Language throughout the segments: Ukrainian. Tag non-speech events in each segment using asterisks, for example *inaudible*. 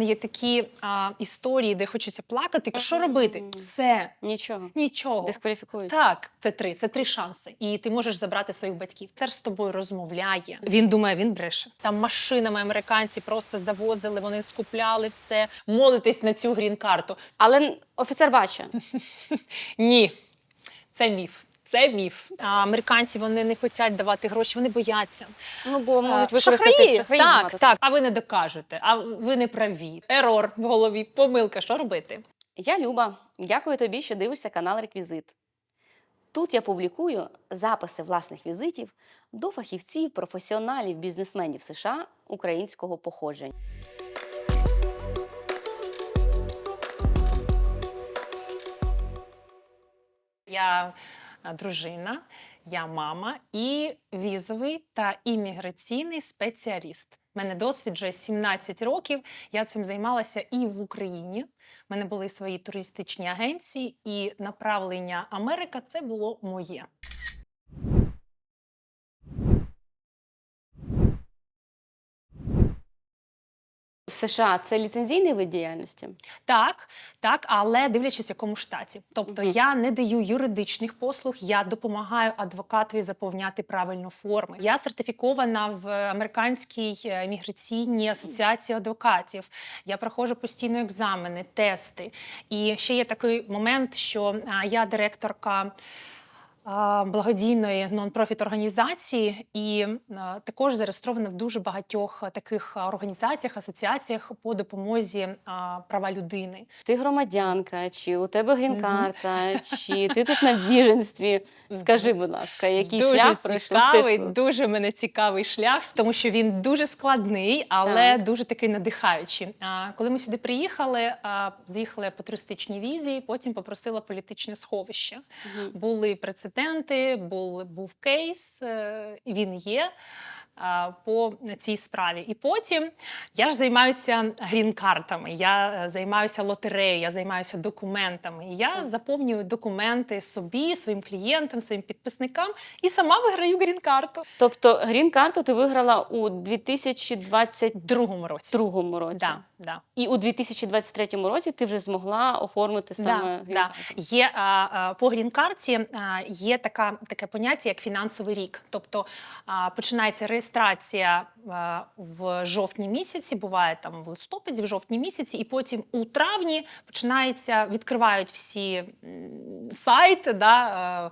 Є такі а, історії, де хочеться плакати. Що робити? Все, Нічого. нічого. Дискваліфікують. Так, це три, це три шанси. І ти можеш забрати своїх батьків. Це з тобою розмовляє. Він думає, він бреше. Там машинами американці просто завозили, вони скупляли все. Молитись на цю грін-карту. Але офіцер бачить. *laughs* Ні, це міф. Це міф. А американці вони не хочуть давати гроші, вони бояться. Ну, бо можуть використати шахраї. Так, так. А ви не докажете, а ви не праві. Ерор в голові, помилка. Що робити? Я Люба. Дякую тобі, що дивишся канал Реквізит. Тут я публікую записи власних візитів до фахівців, професіоналів, бізнесменів США українського походження. Я дружина, я мама і візовий та імміграційний спеціаліст. У мене досвід вже 17 років. Я цим займалася і в Україні. У мене були свої туристичні агенції, і направлення Америка це було моє. В США це ліцензійний вид діяльності. Так, так, але дивлячись, в якому штаті. Тобто Мгм. я не даю юридичних послуг, я допомагаю адвокатові заповняти правильно форми. Я сертифікована в американській е, міграційній асоціації адвокатів. Я проходжу постійно екзамени, тести. І ще є такий момент, що я директорка. Благодійної нон-профіт організації, і також зареєстрована в дуже багатьох таких організаціях, асоціаціях по допомозі права людини. Ти громадянка, чи у тебе грін-карта, чи *laughs* ти тут на біженстві. Скажи, будь ласка, який дуже шлях цікавий, ти тут? дуже мене цікавий шлях, тому що він дуже складний, але Так. дуже такий надихаючий. Коли ми сюди приїхали, з'їхали по туристичній візі, потім попросила політичне сховище. Були прецеденти, був, був кейс, е, він є. По цій справі, і потім я ж займаюся грін-картами, я е, займаюся лотереєю, я займаюся документами. І Я Так. заповнюю документи собі, своїм клієнтам, своїм підписникам і сама виграю грін-карту Тобто грін-карту ти виграла у 2022 в другому році. році. Да, да. І у 2023 році ти вже змогла оформити саме Да, да. Є а, а, по грін-карті а, є така таке поняття, як фінансовий рік. Тобто а, починається реєстрація а, в жовтні місяці, буває там в листопаді, в жовтні місяці, і потім у травні починається, відкривають всі сайти, да,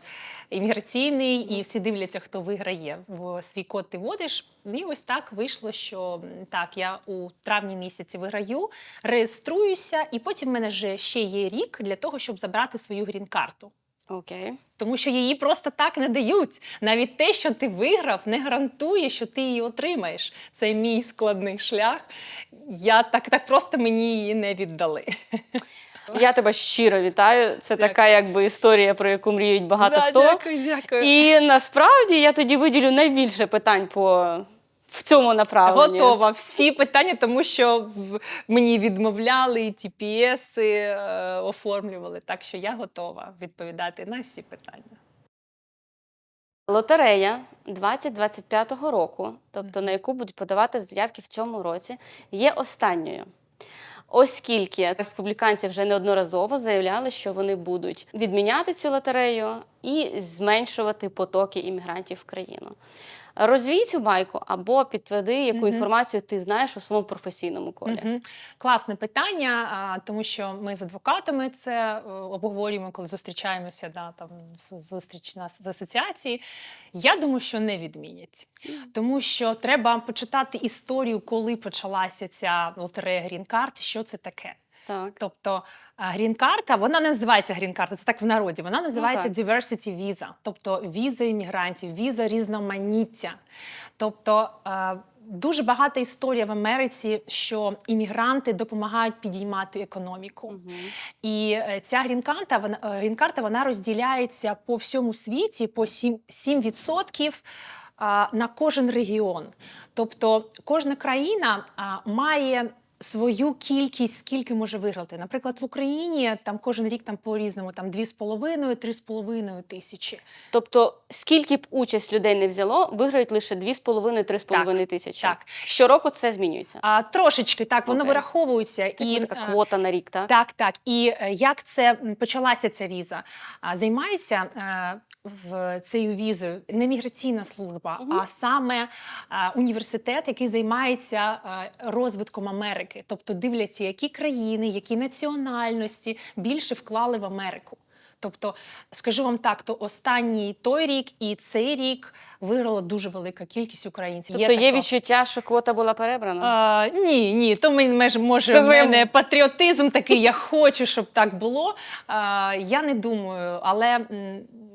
імміграційний, і всі дивляться, хто виграє в свій код. Ти вводиш. І ось так вийшло, що так, я у травні місяці виграю, реєструюся, і потім в мене вже ще є рік для того, щоб забрати свою грін-карту. Окей. Тому що її просто так не дають. Навіть те, що ти виграв, не гарантує, що ти її отримаєш. Це мій складний шлях. Я так, так просто мені її не віддали. *laughs* Я тебе щиро вітаю. Це Дякую. така якби історія, про яку мріють багато Да, хто. Дякую, дякую. І насправді я тоді виділю найбільше питань по в цьому направленні. Готова всі питання, тому що в- мені відмовляли і TPS е, оформлювали. Так що я готова відповідати на всі питання. Лотерея 2025 року, тобто на яку будуть подавати заявки в цьому році, є останньою. Оскільки республіканці вже неодноразово заявляли, що вони будуть відміняти цю лотерею і зменшувати потоки іммігрантів в країну. Розвій цю байку або підтверди, яку Мгм. інформацію ти знаєш у своєму професійному колі. Мгм. Класне питання, тому що ми з адвокатами це е, обговорюємо, коли зустрічаємося да, там, зустріч нас з асоціації. Я думаю, що не відмінять. Тому що треба почитати історію, коли почалася ця лотерея грін-карт, що це таке. Так. Тобто грін-карта, вона не називається грін-карта, це так в народі. Вона називається Ну так. diversity visa, тобто віза іммігрантів, віза різноманіття. Тобто дуже багата історія в Америці, що іммігранти допомагають підіймати економіку. Мгм. І е, ця грін-карта, вона, е, грін-карта, вона розділяється по всьому світі по 7%, 7% на кожен регіон. Тобто кожна країна має свою кількість, скільки може виграти. Наприклад, в Україні там кожен рік там по-різному, там 2,5-3,5 тисячі. Тобто, скільки б участь людей не взяло, виграють лише 2,5-3,5 тисячі. Так. Щороку це змінюється. А трошечки так воно Окей. вираховується Це і така е, квота на рік, так? Так, так. І е, як це почалася ця віза? А, Займається е, в цією візою не міграційна служба, Мгм. а саме університет, який займається розвитком Америки. Тобто дивляться, які країни, які національності більше вклали в Америку. Тобто, скажу вам так, то останній той рік і цей рік виграла дуже велика кількість українців. Тобто є, таке. відчуття, що квота була перебрана? А, ні, ні, то ми, може, Це в ви- мене патріотизм такий, я хочу, щоб так було. А, я не думаю, але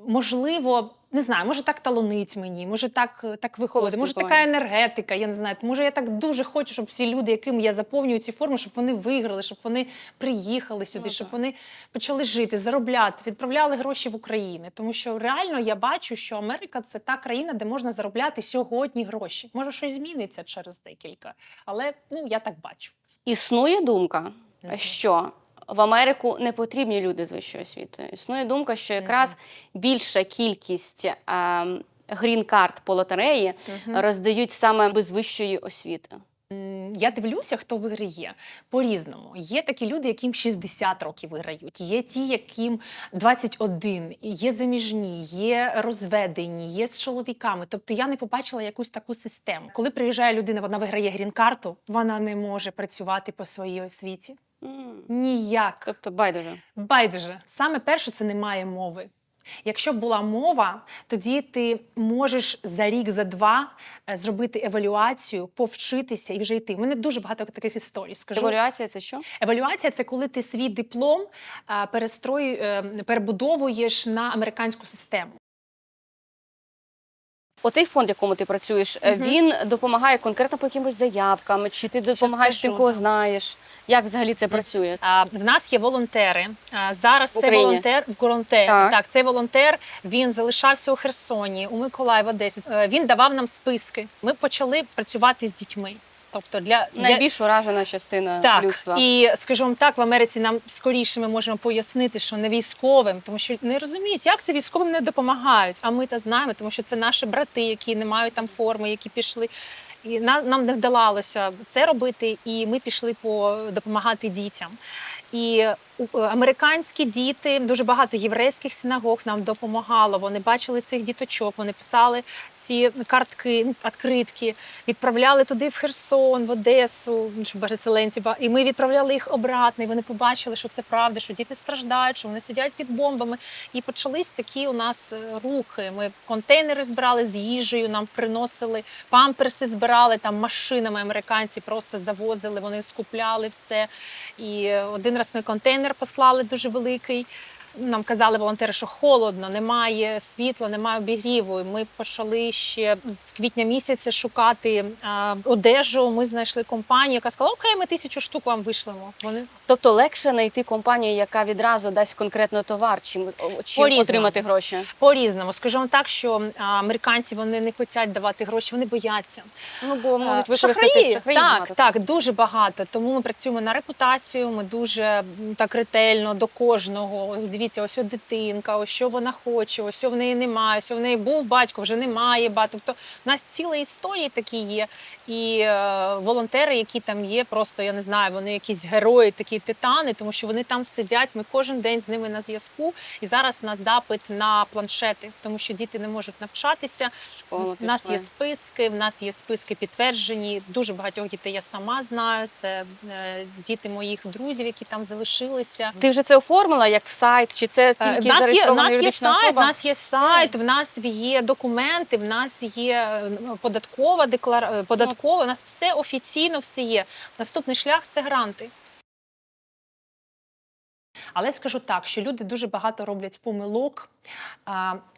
можливо. Не знаю, може так талонить мені, може так, так виходить, може така енергетика, я не знаю. Може, я так дуже хочу, щоб всі люди, яким я заповнюю ці форми, щоб вони виграли, щоб вони приїхали сюди, Ну, щоб так. вони почали жити, заробляти, відправляли гроші в Україну. Тому що реально я бачу, що Америка це та країна, де можна заробляти сьогодні гроші. Може, щось зміниться через декілька, але ну я так бачу. Існує думка, що в Америку не потрібні люди з вищою освітою. Існує думка, що якраз більша кількість ем, грін-карт по лотереї роздають саме без вищої освіти. М, Я дивлюся, хто виграє по-різному. Є такі люди, яким 60 років виграють. Є ті, яким 21, і є заміжні, є розведені, є з чоловіками. Тобто я не побачила якусь таку систему. Коли приїжджає людина, вона виграє грін-карту, вона не може працювати по своїй освіті. М. Ніяк. Тобто байдуже. Байдуже. Саме перше, це немає мови. Якщо б була мова, тоді ти можеш за рік, за два е, зробити евалюацію, повчитися і вже йти. У мене дуже багато таких історій. Скажу Евалюація це що? евалюація це коли ти свій диплом е, перестрою, е, перебудовуєш на американську систему. Оцей фонд, в якому ти працюєш, угу. Він допомагає конкретно по якимось заявкам, чи ти допомагаєш тим, кого знаєш? Як взагалі це працює? А, в нас є волонтери. А, зараз це волонтер волонтер. Так. Так. цей волонтер він залишався у Херсоні, у Миколаїв, Одесі. Е, Він давав нам списки. Ми почали працювати з дітьми. Тобто для, для... Найбільш уражена частина Так, людства. і скажімо так, в Америці нам скоріше ми можемо пояснити, що не військовим, тому що не розуміють, як це військовим не допомагають. А ми та знаємо, тому що це наші брати, які не мають там форми, які пішли. І нам, нам не вдавалося це робити, і ми пішли по допомагати дітям. І американські діти, дуже багато єврейських синагог нам допомагало. Вони бачили цих діточок, вони писали ці картки, відкритки, відправляли туди в Херсон, в Одесу, щоб переселенці. І ми відправляли їх обратно. І вони побачили, що це правда, що діти страждають, що вони сидять під бомбами. І почались такі у нас е, рухи. Ми контейнери збирали з їжею, нам приносили памперси, збирали там машинами. Американці просто завозили, вони скупляли все. І е, один раз ми контейнер послали дуже великий. Нам казали волонтери, що холодно, немає світла, немає обігріву. І Ми почали ще з квітня місяця шукати а, одежу. Ми знайшли компанію, яка сказала, окей, ми тисячу штук вам вишлемо. Вони Тобто легше знайти компанію, яка відразу дасть конкретно товар, чим, чим По-різному. отримати гроші. по-різному. Скажу вам так, що а, американці вони не хочуть давати гроші, вони бояться. Ну бо можуть Е, використати шахраї, шахраїв так, багато. так, дуже багато. Тому ми працюємо на репутацію. Ми дуже так ретельно до кожного. Ось дивіться, ось о дитинка, ось що вона хоче, ось що в неї немає, ось що в неї був батько, вже немає батька. Тобто в нас цілі історії такі є. І е, волонтери, які там є, просто я не знаю, вони якісь герої, такі титани, тому що вони там сидять. Ми кожен день з ними на зв'язку. І зараз в нас запит на планшети, тому що діти не можуть навчатися. Школу У нас є списки, в нас є списки підтверджені. Дуже багатьох дітей я сама знаю. Це е, діти моїх друзів, які там залишилися. Ти вже це оформила як в сайт, чи це Е, тільки В нас є, в нас є сайт, в нас є сайт, в нас є документи, в нас є е, податкова деклара... податкова. У нас все офіційно, все є. Наступний шлях це гранти. Але скажу так, що люди дуже багато роблять помилок.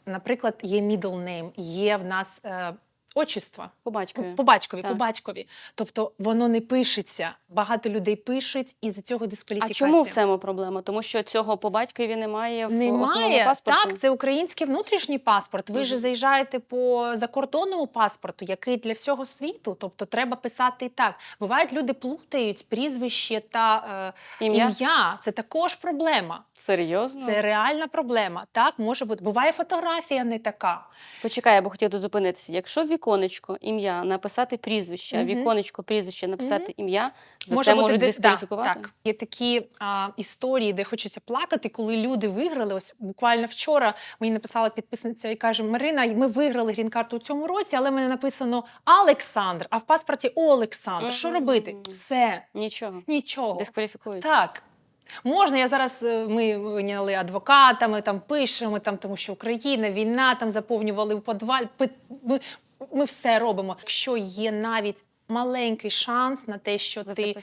Наприклад, є middle name, є в нас е, отчества. По батькові. По батькові, Так. по батькові. Тобто воно не пишеться. Багато людей пишуть, і за цього А чому в цьому проблема? Тому що цього по батькові немає в основному Немає. паспорті. Так, це український внутрішній паспорт. Ви ж заїжджаєте по закордонному паспорту, який для всього світу. Тобто треба писати і так. Бувають, люди плутають прізвище та е, Ім'я? ім'я. Це також проблема. Серйозно? Це реальна проблема. Так, може бути. Буває фотографія не така. Почекай, я би хотіла зупинитися. Якщо в віконечко ім'я написати прізвище, в віконечко прізвище написати ім'я, за Може це можуть де- дискваліфікувати? Да, так. Є такі а, історії, де хочеться плакати, коли люди виграли. Ось буквально вчора мені написала підписниця і каже: Марина, ми виграли грін-карту у цьому році, але в мене написано Олександр, а в паспорті Олександр. Що робити? Все, Нічого. нічого. Дискваліфікують. Так. Можна, я зараз е, ми виняли адвокатами, там пишемо, там, тому що Україна, війна, там заповнювали у подваль. Ми, ми все робимо. Якщо є навіть маленький шанс на те, що ти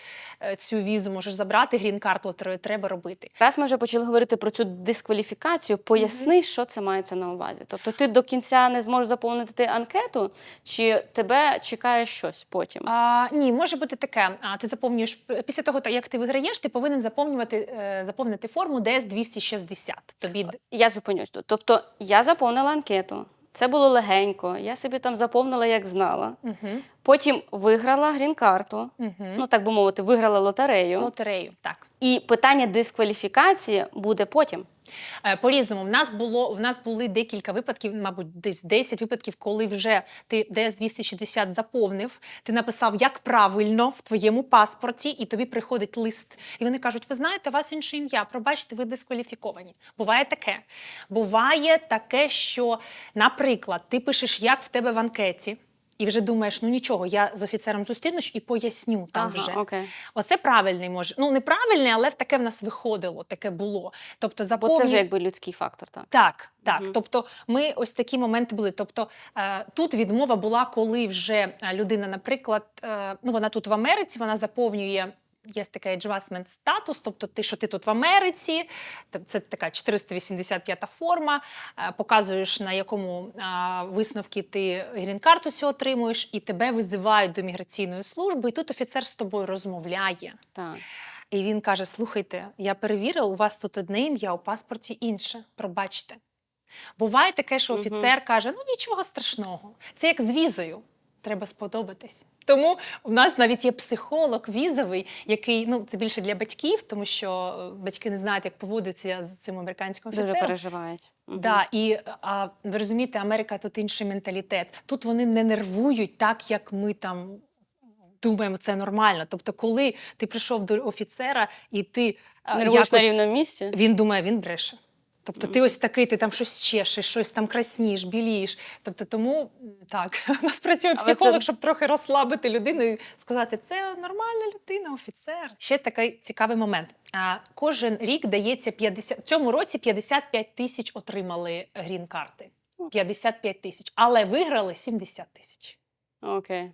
е, цю візу можеш забрати, грін-карту лотерею, треба робити. Раз ми вже почали говорити про цю дискваліфікацію, поясни, що це мається на увазі. Тобто ти до кінця не зможеш заповнити анкету, чи тебе чекає щось потім? А, ні, може бути таке. А, ти заповнюєш після того, як ти виграєш, ти повинен заповнювати е, заповнити форму ds 260 Тобі Я зупинюсь тут. Тобто я заповнила анкету. Це було легенько. Я собі там заповнила, як знала. угу. Потім виграла грін-карту. Угу. Ну так би мовити, виграла лотерею. лотерею. Так. І питання дискваліфікації буде потім. Е, По-різному, в нас було в нас були декілька випадків, мабуть, десь 10 випадків, коли вже ти ds 260 заповнив, ти написав, як правильно в твоєму паспорті, і тобі приходить лист. І вони кажуть: ви знаєте, у вас інше ім'я, пробачте, ви дискваліфіковані. Буває таке. Буває таке, що, наприклад, ти пишеш, як в тебе в анкеті. І вже думаєш, ну нічого, я з офіцером зустрінусь і поясню там Ага, вже. окей. Оце правильний може. Ну, неправильний, але таке в нас виходило, таке було. Тобто, Бо це вже якби людський фактор. Так. Так, так. Угу. Тобто, ми ось такі моменти були. Тобто, е, тут відмова була, коли вже е, людина, наприклад, е, ну вона тут в Америці, вона заповнює. Є такий adjustment статус, тобто ти, що ти тут в Америці, це така 485 форма, е, показуєш, на якому висновки ти грін-карту цю отримуєш, і тебе визивають до міграційної служби, і тут офіцер з тобою розмовляє. Так. І він каже: Слухайте, я перевірила, у вас тут одне ім'я, у паспорті інше. Пробачте. Буває таке, що офіцер каже: ну нічого страшного. Це як з візою. Треба сподобатись. Тому в нас навіть є психолог візовий, який ну це більше для батьків, тому що е, батьки не знають, як поводитися з цим американським Дуже офіцером. переживають. Мгм. Да, і а, ви розумієте, Америка тут інший менталітет. Тут вони не нервують так, як ми там думаємо, це нормально. Тобто, коли ти прийшов до офіцера і ти а, Нервуєш на якось, рівному місці. він думає, він бреше. Тобто, ти ось такий, ти там щось чешеш, щось там краснієш, білієш. Тобто, тому так, *laughs* у нас працює психолог, це- щоб трохи розслабити людину і сказати, це нормальна людина, офіцер. Ще такий цікавий момент. А, кожен рік дається 50, в цьому році 55 тисяч отримали грін-карти. 55 тисяч, але виграли 70 тисяч. Окей.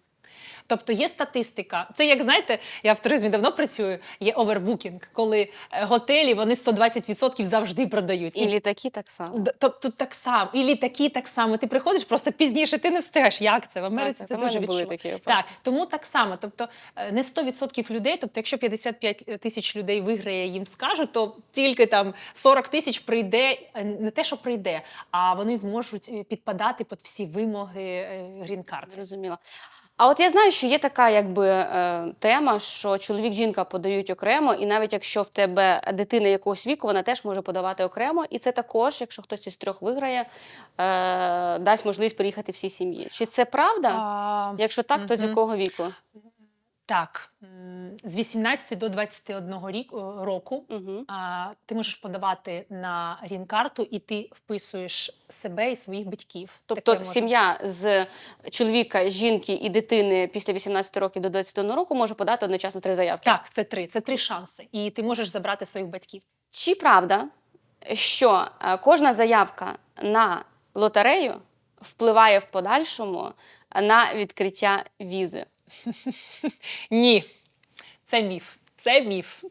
Тобто є статистика. Це як знаєте, я в туризмі давно працюю. Є овербукінг, коли е, готелі вони 120% завжди продають. І літаки так само. Тобто так само, і літаки так само. Ти приходиш просто пізніше, ти не встигаєш. Як це в Америці? Так, це дуже відчутно. такі. Так, тому так само. Тобто е, не 100% людей. Тобто, якщо 55 тисяч людей виграє, їм скажуть, то тільки там 40 тисяч прийде, е, не те, що прийде, а вони зможуть підпадати під всі вимоги грін-карт. Зрозуміло. А от я знаю, що є така якби е, тема, що чоловік жінка подають окремо, і навіть якщо в тебе дитина якогось віку, вона теж може подавати окремо. І це також, якщо хтось із трьох виграє, е, дасть можливість приїхати всій сім'ї. Чи це правда? А, Якщо так, то з якого віку? Так, з 18 до 21 рік, року Угу. а, ти можеш подавати на грін-карту, і ти вписуєш себе і своїх батьків. Тобто Таке може сім'я з чоловіка, жінки і дитини після 18 років до 21 року може подати одночасно три заявки. Так, це три. Це три шанси. І ти можеш забрати своїх батьків. Чи правда, що е, кожна заявка на лотерею впливає в подальшому на відкриття візи? *laughs* Ні, це міф. Це міф.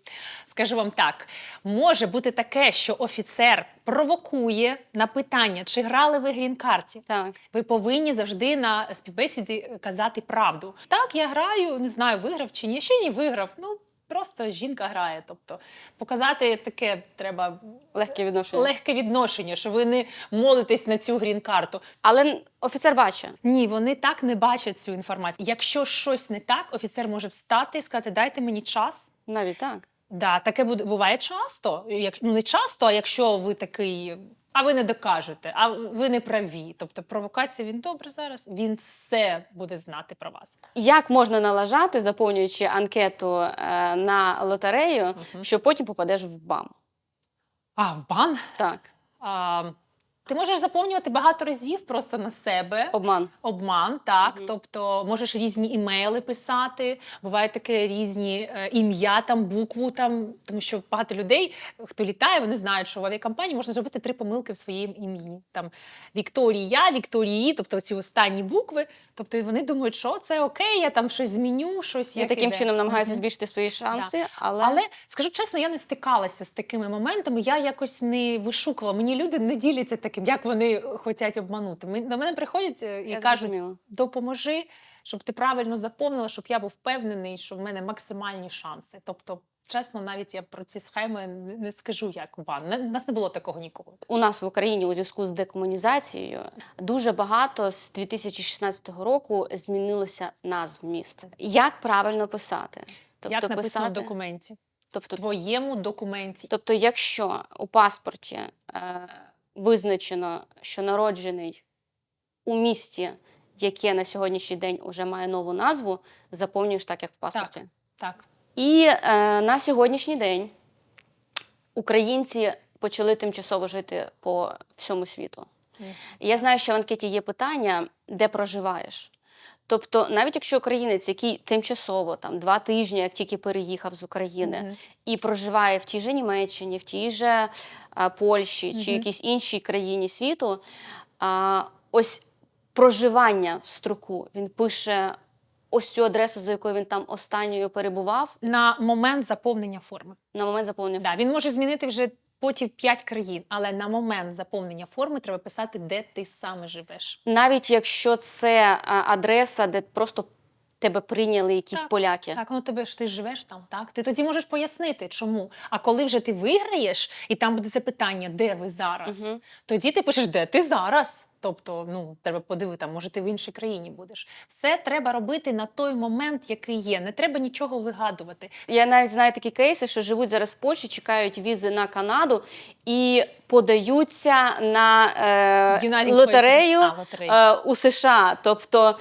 Скажу вам так: може бути таке, що офіцер провокує на питання, чи грали ви грін-карті. Так. Ви повинні завжди на співбесіді казати правду. Так, я граю, не знаю, виграв чи ні. Ще не виграв. Ну просто жінка грає. Тобто показати таке треба Легке відношення. легке відношення, що ви не молитесь на цю грін-карту. Але офіцер бачить. Ні, вони так не бачать цю інформацію. Якщо щось не так, офіцер може встати і сказати: дайте мені час. Навіть так. Да, таке буде буває часто. Як ну не часто, а якщо ви такий. А ви не докажете, а ви не праві. Тобто провокація він добре зараз. Він все буде знати про вас. Як можна налажати, заповнюючи анкету е, на лотерею, що потім попадеш в бам? А в бан Так, а, ти можеш заповнювати багато разів просто на себе. обман. Обман, так. Мгм. Тобто можеш різні імейли писати, буває таке різні е, ім'я, там, букву, там, тому що багато людей, хто літає, вони знають, що в авіакомпанії можна зробити три помилки в своїм ім'ї. Там Вікторія, Вікторії, тобто ці останні букви. Тобто і вони думають, що це окей, я там щось зміню, щось Я як таким іде. чином намагаюся Мгм. збільшити свої шанси, але, Але скажу чесно, я не стикалася з такими моментами. Я якось не вишукувала. Мені люди не діляться таким, як вони хочуть обманути. Ми- До мене приходять е, і я кажуть, зрозуміла. допоможи, щоб ти правильно заповнила, щоб я був впевнений, що в мене максимальні шанси. Тобто, чесно, навіть я про ці схеми не скажу, як бан. У нас не було такого ніколи. У нас в Україні у зв'язку з декомунізацією дуже багато з 2016 року змінилося назв міст. Як правильно писати? Тобто як написано в писати- документі, в Тобто, твоєму документі. тобто, якщо у паспорті е, визначено, що народжений у місті, яке на сьогоднішній день уже має нову назву, заповнюєш так, як в паспорті. Так. І е, на сьогоднішній день українці почали тимчасово жити по всьому світу. Mm. Я знаю, що в анкеті є питання, де проживаєш. Тобто, навіть якщо українець, який тимчасово там два тижні, як тільки переїхав з України, Мгм. і проживає в тій же Німеччині, в тій же а, Польщі чи якійсь іншій країні світу, а, ось проживання в строку він пише ось цю адресу, за якою він там останньою перебував На момент заповнення форми. на момент заповнення. Да, він може змінити вже потім 5 країн, але на момент заповнення форми треба писати, де ти саме живеш. Навіть якщо це адреса, де просто тебе прийняли якісь Так, поляки. Так, ну тебе ж ти живеш там, так? Ти тоді можеш пояснити, чому. А коли вже ти виграєш, і там буде запитання, де ви зараз, Мгм. тоді ти пишеш, де ти зараз. Тобто, ну треба подивитися, може, ти в іншій країні будеш. Все треба робити на той момент, який є. Не треба нічого вигадувати. Я навіть знаю такі кейси, що живуть зараз в Польщі, чекають візи на Канаду і подаються на е, лотерею А, лотерею. е, у США. Тобто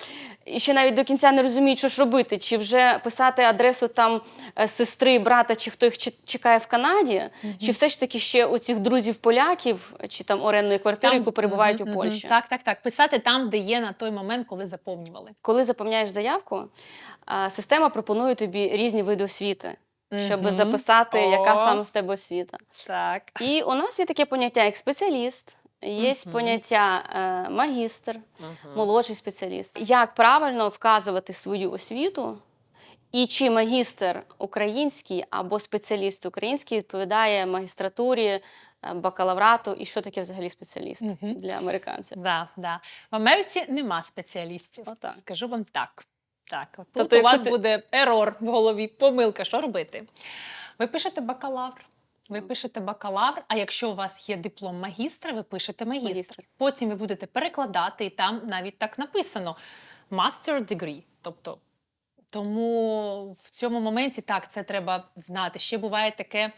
і ще навіть до кінця не розуміють, що ж робити, чи вже писати адресу там е, сестри, брата, чи хто їх чекає в Канаді, чи все ж таки ще у цих друзів поляків, чи там орендної квартири, Там- яку перебувають Мгм, у мгм. Польщі. Так, так, так. Писати там, де є на той момент, коли заповнювали. Коли заповняєш заявку, система пропонує тобі різні види освіти, щоб Мгм. записати, яка саме в тебе освіта. Так. І у нас є таке поняття як спеціаліст, є Мгм. поняття е, магістр, молодший спеціаліст. Як правильно вказувати свою освіту? І чи магістр український або спеціаліст український відповідає магістратурі, е, бакалаврату, і що таке взагалі спеціаліст Мгм. для американців? Да, да. В Америці нема спеціалістів. Отак. Скажу вам так. Так, тут Тобто, у вас ти- буде ерор в голові, помилка. Що робити? Ви пишете бакалавр. Ви пишете бакалавр, а якщо у вас є диплом магістра, ви пишете магістр. Магістр. Потім ви будете перекладати, і там навіть так написано: master degree. Тобто, тому в цьому моменті так, це треба знати. Ще буває таке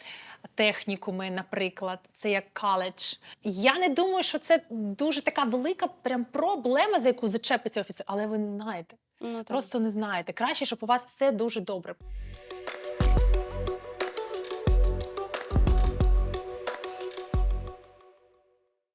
технікуми, наприклад, це як коледж. Я не думаю, що це дуже така велика прям проблема, за яку зачепиться офіцер, але ви не знаєте. Ну, так. Просто не знаєте. Краще, щоб у вас все дуже добре.